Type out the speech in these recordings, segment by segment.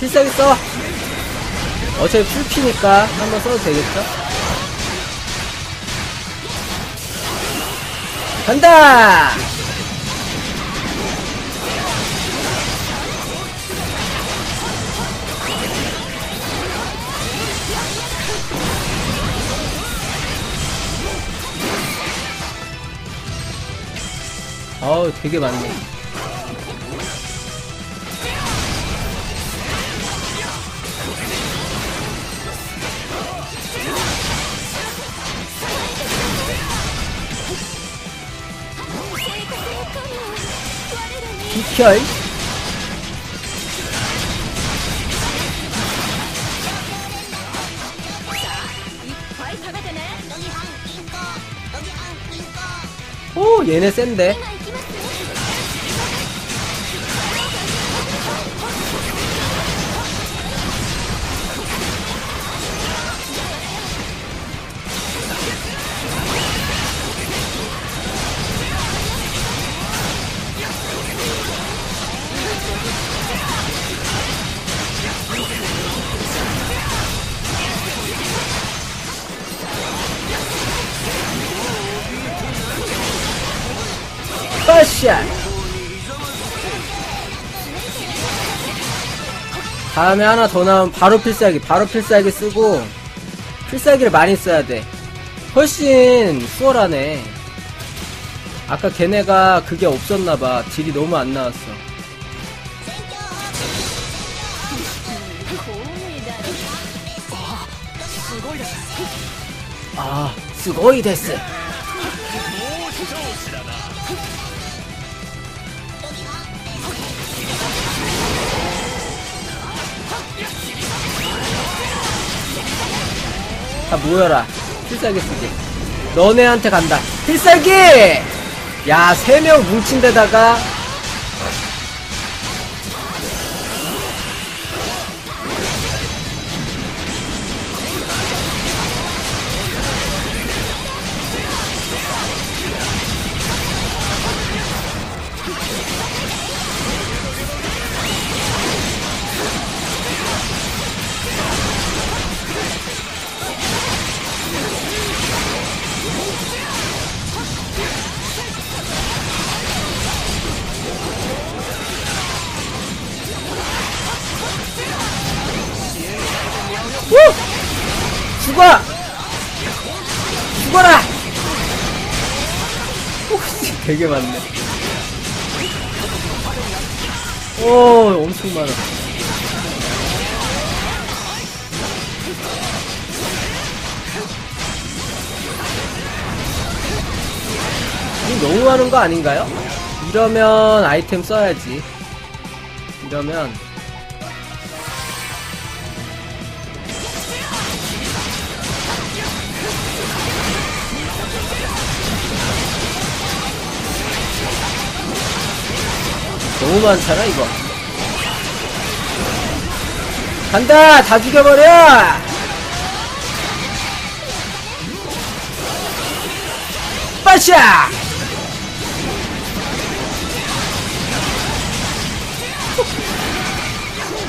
필살기 써 어차피 풀피니까 한번 써도 되겠죠? 간다! 어우 되게 많네 비켜 이. 오 얘네 센데 다음에 하나 더 나오면 바로 필살기 바로 필살기 쓰고 필살기를 많이 써야 돼. 훨씬 수월하네. 아까 걔네가 그게 없었나봐. 딜이 너무 안 나왔어. 아 스고이 데스 다 모여라. 필살기 쓰기. 너네한테 간다. 필살기! 야 세 명 뭉친 데다가 우! 죽어! 죽어라! 오, 되게 많네. 오, 엄청 많아. 너무 많은 거 아닌가요? 이러면 아이템 써야지. 이러면 너무 많잖아 이거. 간다! 다 죽여버려! 빠샤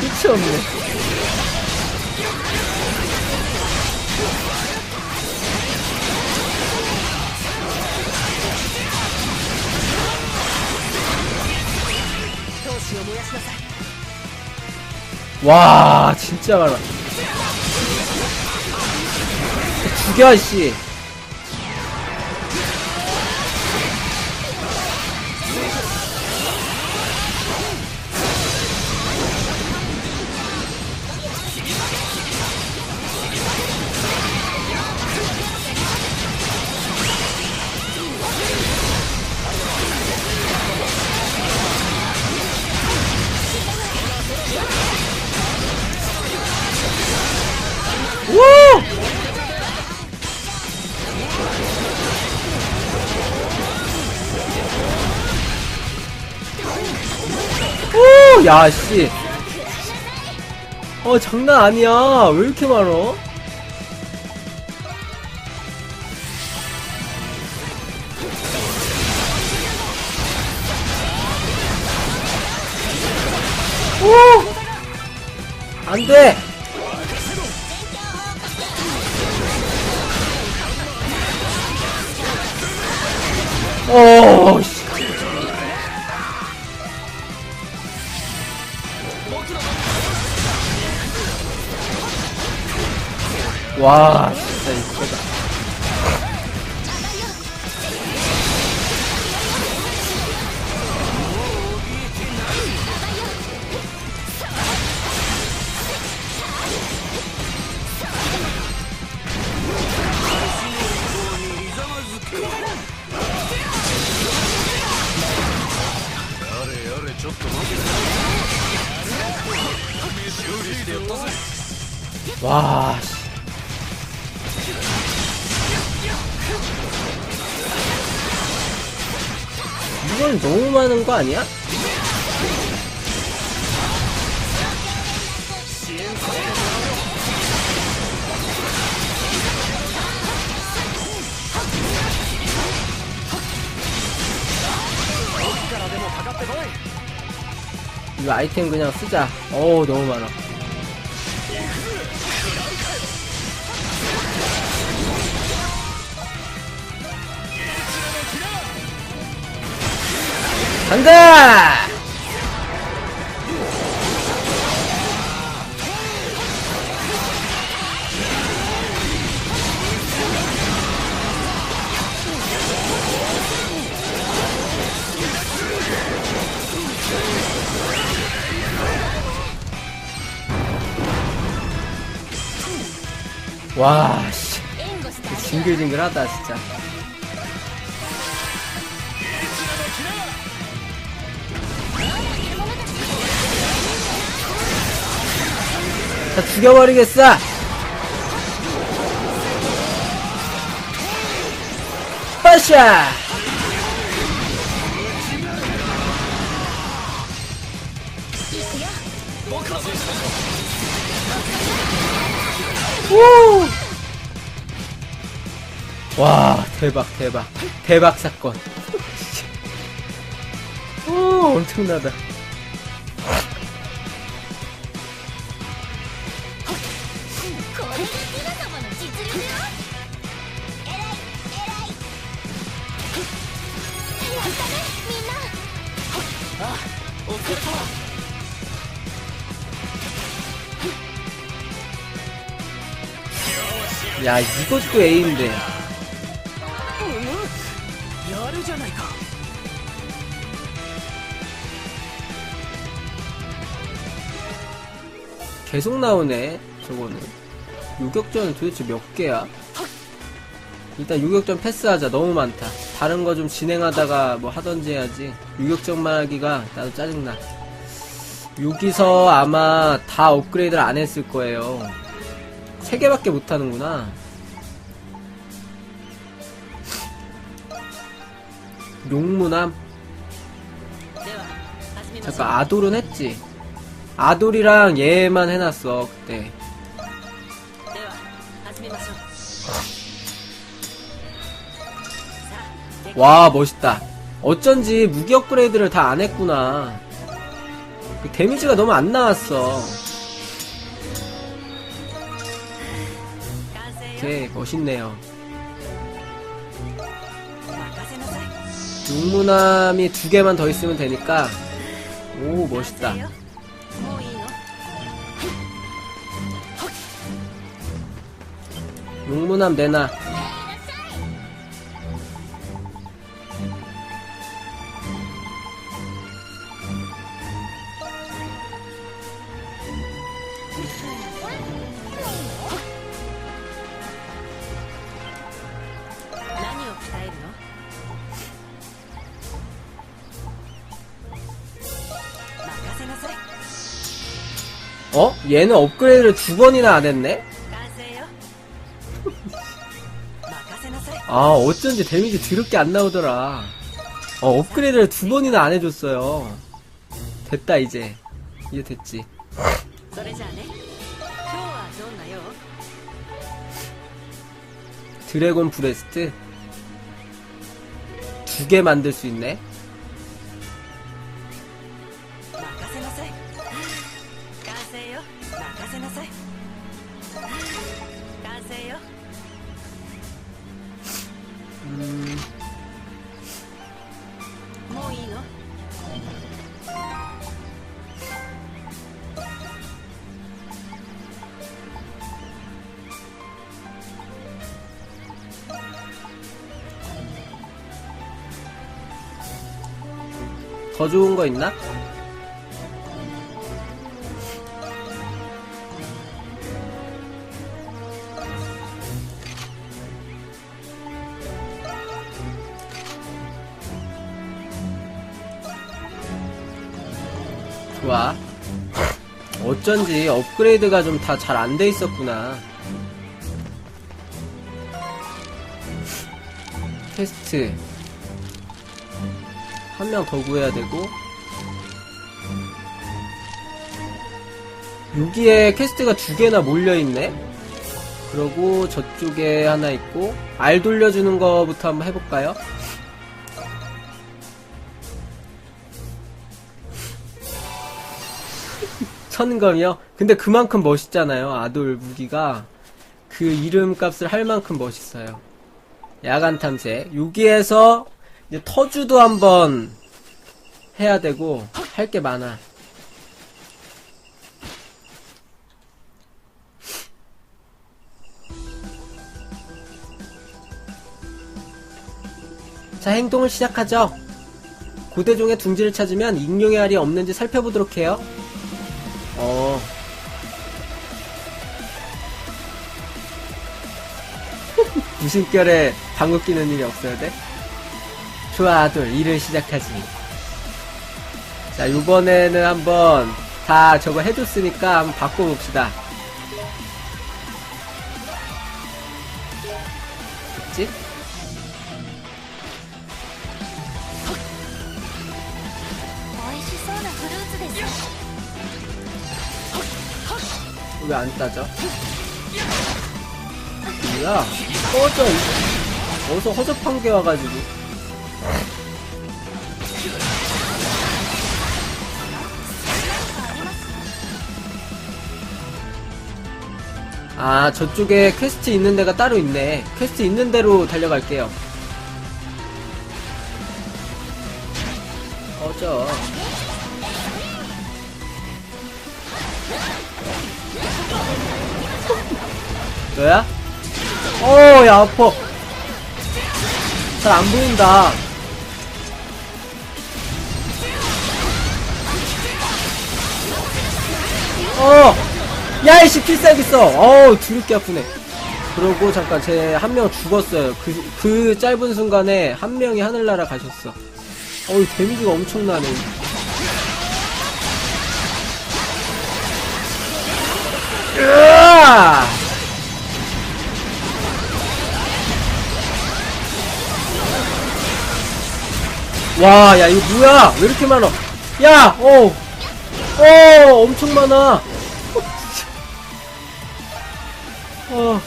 미치없네 와 진짜 많아. 죽여 씨 오, 야, 씨. 어, 장난 아니야. 왜 이렇게 많어? 오! 안 돼! 오, 씨. 와, 진짜 이거다. 와, 씨. 이건 너무 많은 거 아니야? 이거 아이템 그냥 쓰자. 어우, 너무 많아. 간다! 와, 씨. 징글징글하다, 진짜. 다 죽여버리겠어! 빠샤! 우! 와, 대박, 대박. 대박 사건. 오, 엄청나다. 야 이것도 A인데. 계속 나오네 저거는. 요격전은 도대체 몇 개야? 일단 요격전 패스하자. 너무 많다. 다른 거 좀 진행하다가 뭐 하던지 해야지. 요격전만 하기가 나도 짜증나. 여기서 아마 다 업그레이드를 안 했을 거예요. 3개밖에 못하는구나. 용무남? 잠깐 아돌은 했지? 아돌이랑 얘만 해놨어 그때. 와 멋있다. 어쩐지 무기 업그레이드를 다 안했구나. 그 데미지가 너무 안 나왔어. 오케이 멋있네요. 육문함이 두 개만 더 있으면 되니까. 오 멋있다. 육문함 내놔. 어? 얘는 업그레이드를 두 번이나 안 했네? 아 어쩐지 데미지 드럽게 안 나오더라. 어 업그레이드를 두 번이나 안 해줬어요. 됐다 이제. 이제 됐지. 드래곤 브레스트? 두 개 만들 수 있네? 더 좋은 거 있나? 좋아. 어쩐지 업그레이드가 좀 다 잘 안 돼 있었구나. 퀘스트. 한 명 더 구해야 되고. 여기에 퀘스트가 두 개나 몰려있네? 그러고 저쪽에 하나 있고, 알 돌려주는 거부터 한번 해볼까요? 천검이요? 근데 그만큼 멋있잖아요, 아돌 무기가. 그 이름 값을 할 만큼 멋있어요. 야간 탐색. 여기에서 이제 터주도 한번 해야 되고, 할 게 많아. 자, 행동을 시작하죠. 고대종의 둥지를 찾으면 익룡의 알이 없는지 살펴보도록 해요. 어. 무심결에 방귀 끼는 일이 없어야 돼? 루트와 아둘 2를 시작하지 자 요번에는 한번 다 저거 해줬으니까 한번 바꿔봅시다 됐지? 왜 안 따져? 뭐야? 꺼져 어디서 허접한 게 와가지고 아, 저쪽에 퀘스트 있는 데가 따로 있네. 퀘스트 있는 데로 달려갈게요. 꺼져. 너야? 어, 야, 아파. 잘안 보인다. 어! 야, 이씨, 필살기 써! 어우, 드럽게 아프네. 그러고, 잠깐, 제 한 명 죽었어요. 그, 그 짧은 순간에 한 명이 하늘나라 가셨어. 어우, 데미지가 엄청나네. 으아! 와, 야, 이거 뭐야? 왜 이렇게 많아? 야, 어, 어, 엄청 많아. 어,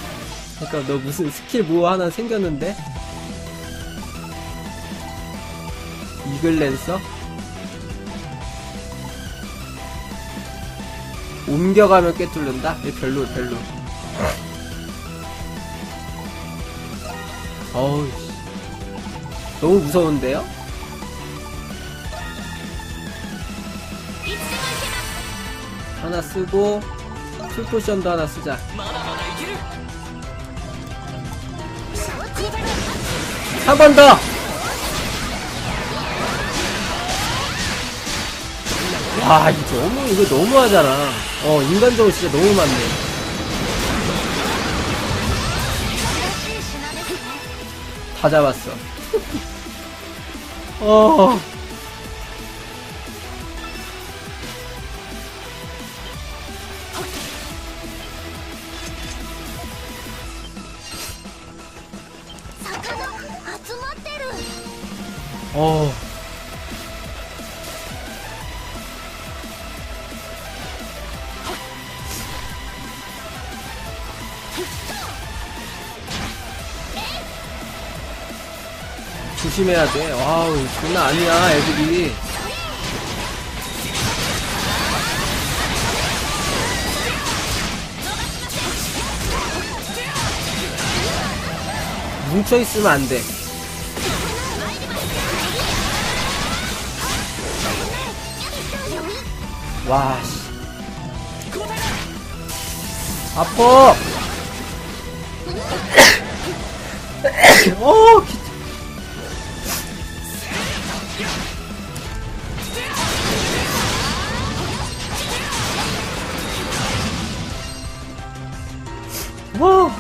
잠깐, 너 무슨 스킬 뭐 하나 생겼는데? 이글 랜서? 옮겨가면 꿰뚫는다? 얘 별로, 별로. 어우, 씨. 너무 무서운데요? 하나 쓰고 풀포션도 하나 쓰자. 한 번 더! 와 이거 너무 이거 너무하잖아. 어 인간적으로 진짜 너무 많네. 다 잡았어. 어. 어. 조심해야 돼. 와우, 장난 아니야, 애들이. 뭉쳐있으면 안 돼. 와, 씨. 아파! 어, 기... 와!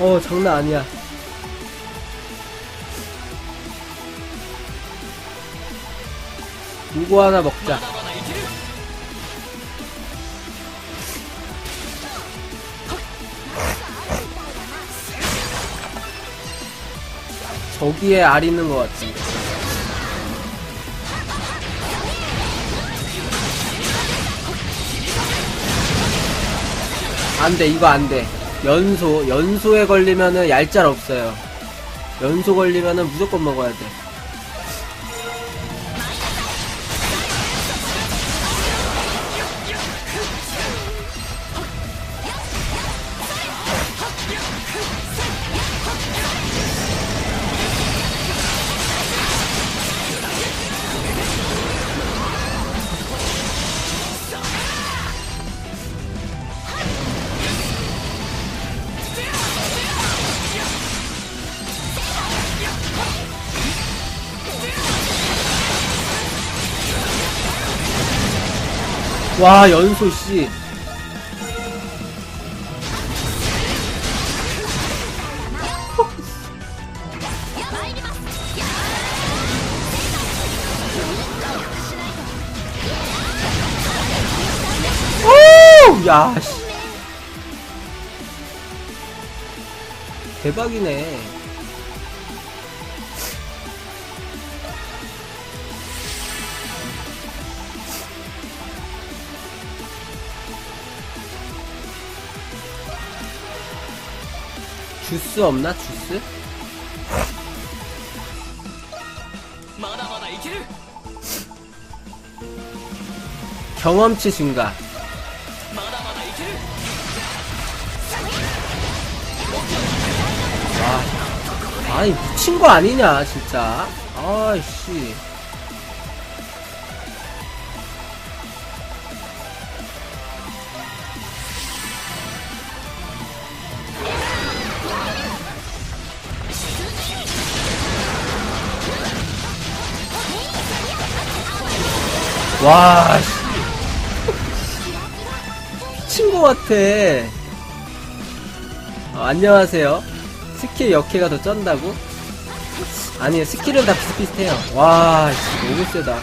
어, 장난 아니야. 이거 하나 먹자. 저기에 알 있는 것 같은데. 안 돼, 이거 안 돼. 연소, 연소에 걸리면은 얄짤 없어요. 연소 걸리면은 무조건 먹어야 돼. 와, 연소 씨. 오! 야, 씨. 대박이네. 주스 없나? 주스? 경험치 증가 와 아, 아니 미친 거 아니냐 진짜 아이씨 와, 씨. 미친 거 같아. 어, 안녕하세요. 스킬 역해가 더 쩐다고? 아니, 스킬은 다 비슷비슷해요. 와, 씨, 너무 세다.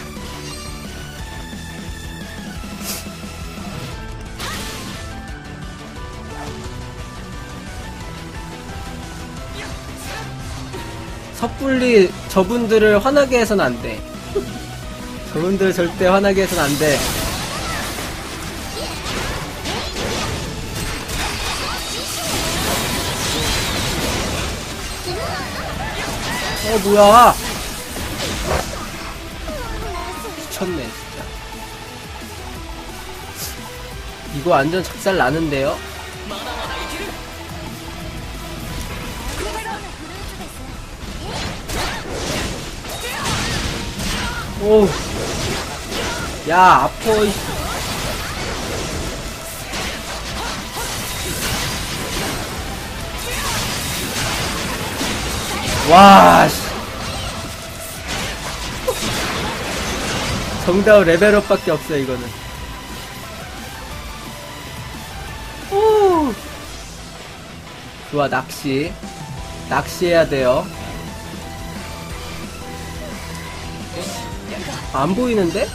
섣불리 저분들을 화나게 해선 안 돼. 저분들 절대 화나게 해선 안 돼. 어, 뭐야. 미쳤네, 진짜. 이거 완전 작살 나는데요? 오. 야, 이 와, 씨. 정다운 레벨업밖에 없어, 이거는. 오. 좋아, 낚시. 낚시해야 돼요. 안 보이는데?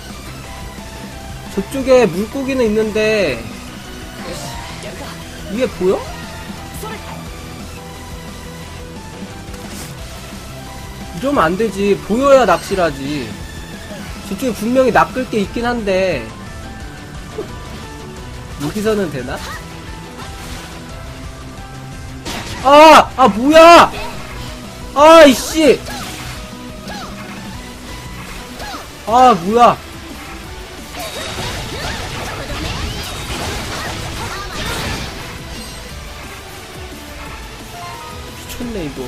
저쪽에 물고기는 있는데 위에 보여? 이러면 안 되지. 보여야 낚시라지. 저쪽에 분명히 낚을 게 있긴 한데 여기서는 되나? 아! 아 뭐야! 아이씨! 아 뭐야? 미쳤네 이거.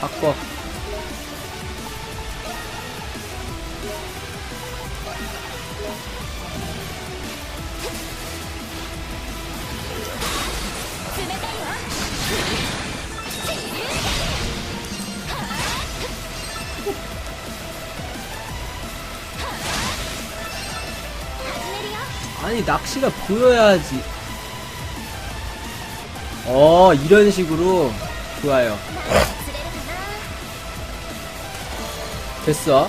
바꿔. 아니 낚시가 보여야지. 어 이런 식으로. 좋아요. 됐어.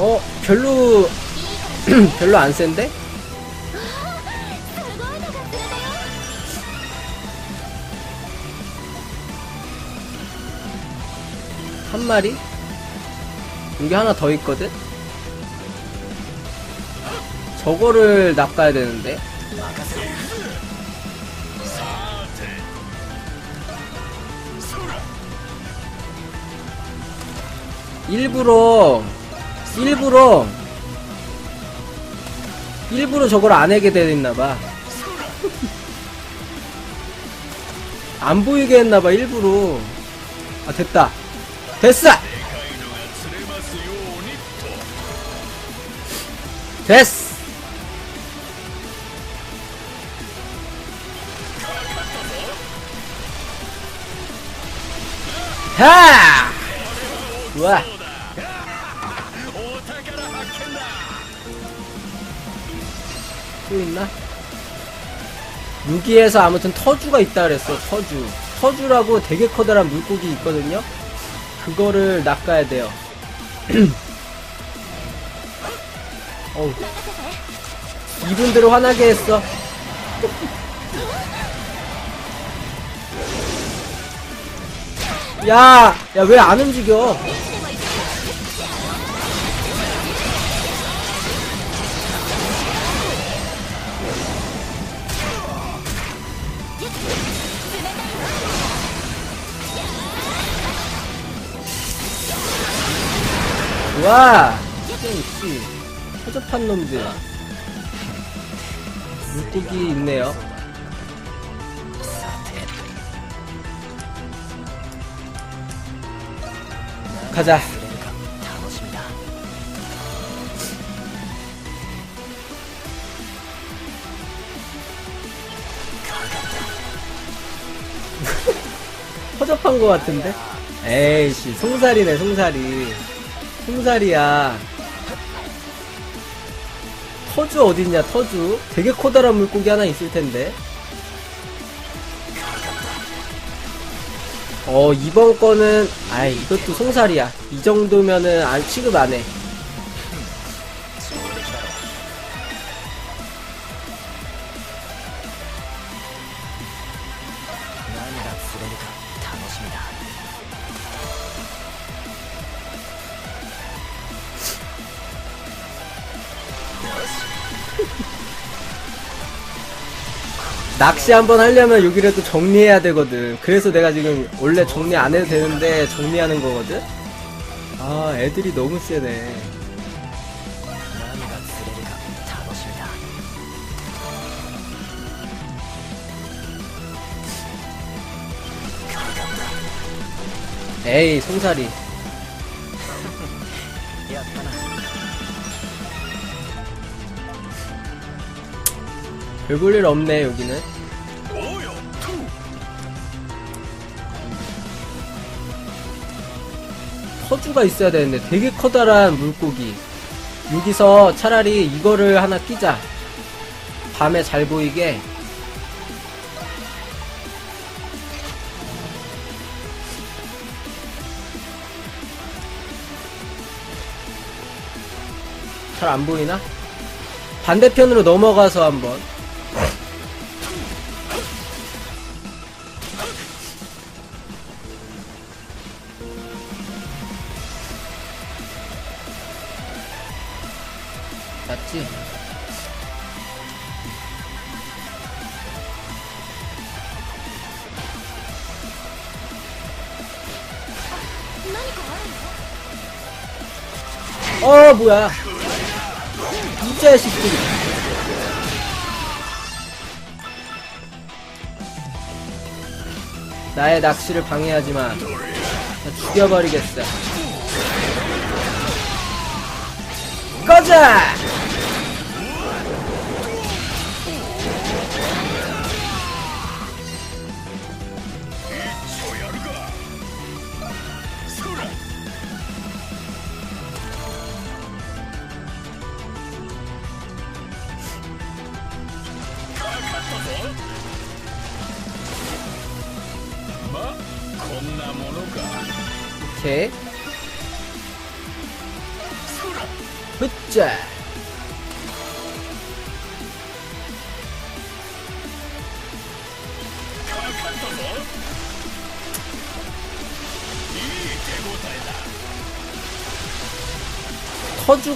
어 별로 별로 안 센데? 마리? 여기 하나 더 있거든? 저거를 낚아야 되는데. 일부러, 일부러, 일부러 저걸 안 하게 있나봐. 안 보이게 했나봐, 일부러. 아, 됐다. 됐어! 됐어! 하! 좋아. 또 있나? 여기에서 아무튼 터주가 있다 그랬어, 터주. 터주라고 되게 커다란 물고기 있거든요? 그거를 낚아야 돼요. 어우. 이분들을 화나게 했어. 야, 야, 왜 안 움직여? 좋아! 씨, 허접한 놈들. 물고기 있네요. 가자. 허접한 것 같은데? 에이씨, 송사리네, 송사리. 송사리야. 터주 어딨냐, 터주? 되게 커다란 물고기 하나 있을 텐데. 어, 이번 거는, 아이, 이것도 송사리야. 이 정도면은 안, 취급 안 해. 낚시 한번 하려면 여기를 또 정리해야 되거든. 그래서 내가 지금 원래 정리 안 해도 되는데 정리하는 거거든? 아, 애들이 너무 세네. 에이, 송사리. 별 볼일 없네, 여기는. 터주가 있어야 되는데 되게 커다란 물고기. 여기서 차라리 이거를 하나 끼자. 밤에 잘 보이게. 잘 안 보이나? 반대편으로 넘어가서 한번. 어 뭐야. 이 자식들이 나의 낚시를 방해하지만 다 죽여버리겠어. 꺼져!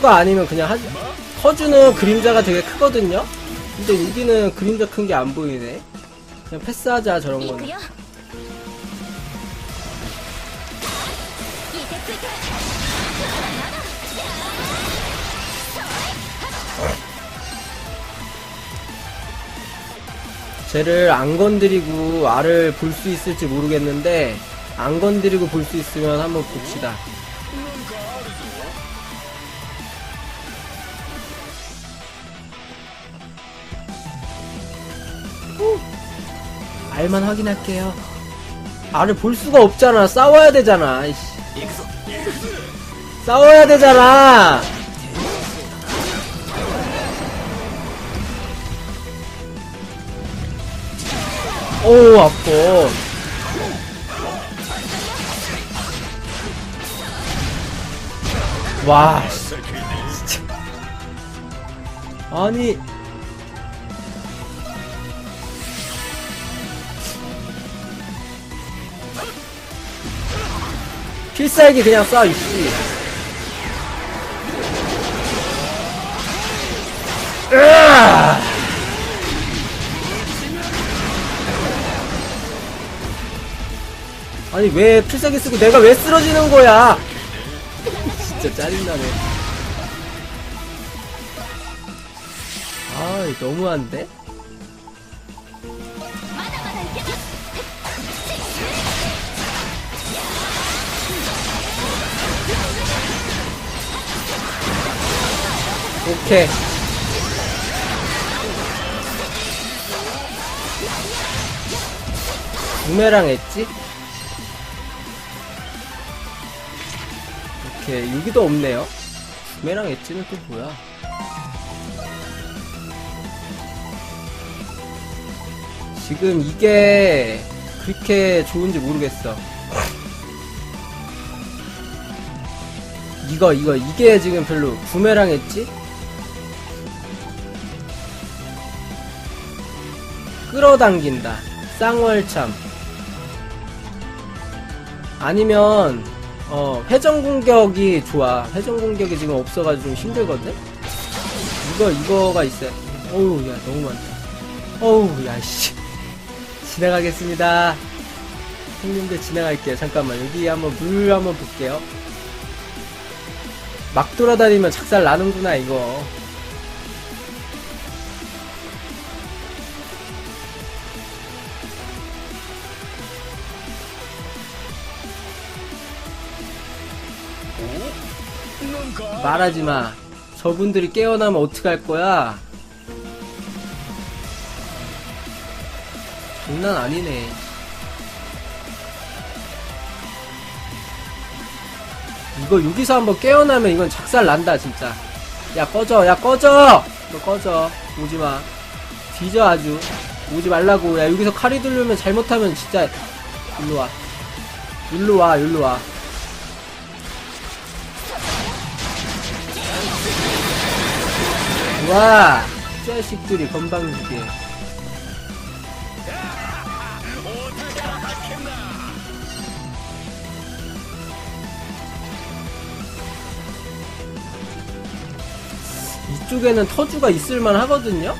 커주가 아니면 그냥 하지 커주는 그림자가 되게 크거든요? 근데 여기는 그림자 큰 게 안 보이네. 그냥 패스하자 저런 거는. 쟤를 안 건드리고 알을 볼 수 있을지 모르겠는데 안 건드리고 볼 수 있으면 한번 봅시다. 알만 확인할게요. 알을 볼 수가 없잖아. 싸워야 되잖아. 아이씨. 싸워야 되잖아. 오 아파 와 씨, 진짜 아니 필살기 그냥 쏴 이씨 으아! 아니 왜 필살기 쓰고 내가 왜 쓰러지는 거야? 진짜 짜증나네. 아 너무한데? 오케이. 부메랑 엣지? 오케이 여기도 없네요. 부메랑 엣지는 또 뭐야? 지금 이게 그렇게 좋은지 모르겠어. 이거 이거 이게 지금 별로 부메랑 엣지? 끌어당긴다. 쌍월참. 아니면 어 회전 공격이 좋아. 회전 공격이 지금 없어가지고 좀 힘들거든. 이거 이거가 있어요. 어우 야 너무 많다. 어우 야씨. 지나가겠습니다. 형님들 지나갈게요. 잠깐만 여기 한번 물 한번 볼게요. 막 돌아다니면 작살 나는구나 이거. 말하지 마. 저분들이 깨어나면 어떡할 거야? 장난 아니네. 이거 여기서 한번 깨어나면 이건 작살 난다 진짜. 야 꺼져, 야 꺼져. 너 꺼져. 오지 마. 뒤져 아주. 오지 말라고. 야 여기서 칼이 들려면 잘못하면 진짜 일로 와. 일로 와, 일로 와. 와 자식들이 건방지게. 이쪽에는 터주가 있을만 하거든요